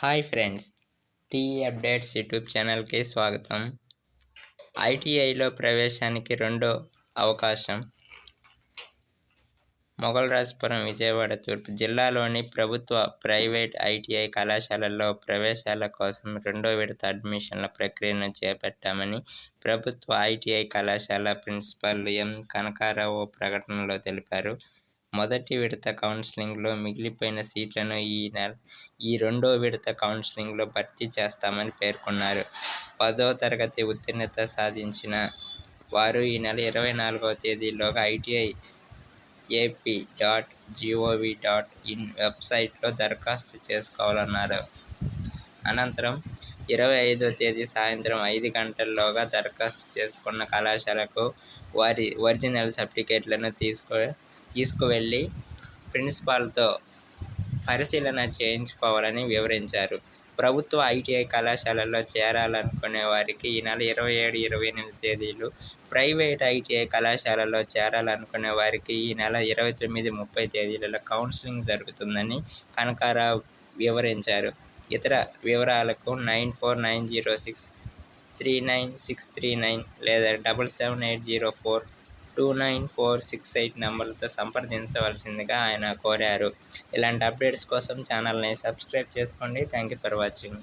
Hi friends T updates YouTube ఛానల్కి స్వాగతం. ఐటీఐలో ప్రవేశానికి రెండో అవకాశం. మొగల్రాజపురం విజయవాడ తూర్పు జిల్లాలోని ప్రభుత్వ ప్రైవేట్ ఐటీఐ కళాశాలల్లో ప్రవేశాల కోసం రెండో విడత అడ్మిషన్ల ప్రక్రియను చేపట్టామని ప్రభుత్వ ఐటీఐ కళాశాల ప్రిన్సిపల్ ఎం. కనకారావు ఓ ప్రకటనలో తెలిపారు. మొదటి విడత కౌన్సిలింగ్లో మిగిలిపోయిన సీట్లను ఈ నెల ఈ రెండో విడత కౌన్సిలింగ్లో భర్తీ చేస్తామని పేర్కొన్నారు. పదో తరగతి ఉత్తీర్ణత సాధించిన వారు ఈ నెల ఇరవై నాలుగవ తేదీలోగా ITI AP dot gov dot in వెబ్సైట్లో దరఖాస్తు చేసుకోవాలన్నారు. అనంతరం ఇరవై ఐదో తేదీ సాయంత్రం ఐదు గంటల్లోగా దరఖాస్తు చేసుకున్న కళాశాలకు వారి ఒరిజినల్ సర్టిఫికేట్లను తీసుకు తీసుకువెళ్ళి ప్రిన్సిపాల్తో పరిశీలన చేయించుకోవాలని వివరించారు. ప్రభుత్వ ఐటీఐ కళాశాలలో చేరాలనుకునే వారికి ఈ నెల ఇరవై ఏడు ఇరవై ఎనిమిది తేదీలు ప్రైవేట్ ఐటీఐ కళాశాలలో చేరాలనుకునే వారికి ఈ నెల ఇరవై తొమ్మిది ముప్పై తేదీలలో కౌన్సిలింగ్ జరుగుతుందని కనకారావు వివరించారు. ఇతర వివరాలకు nine four nine zero six three nine six three nine లేదా double seven eight zero four two nine four six eight నెంబర్లతో సంప్రదించవలసిందిగా ఆయన కోరారు. ఇలాంటి అప్డేట్స్ కోసం ఛానల్ని సబ్స్క్రైబ్ చేసుకోండి. Thank you for watching.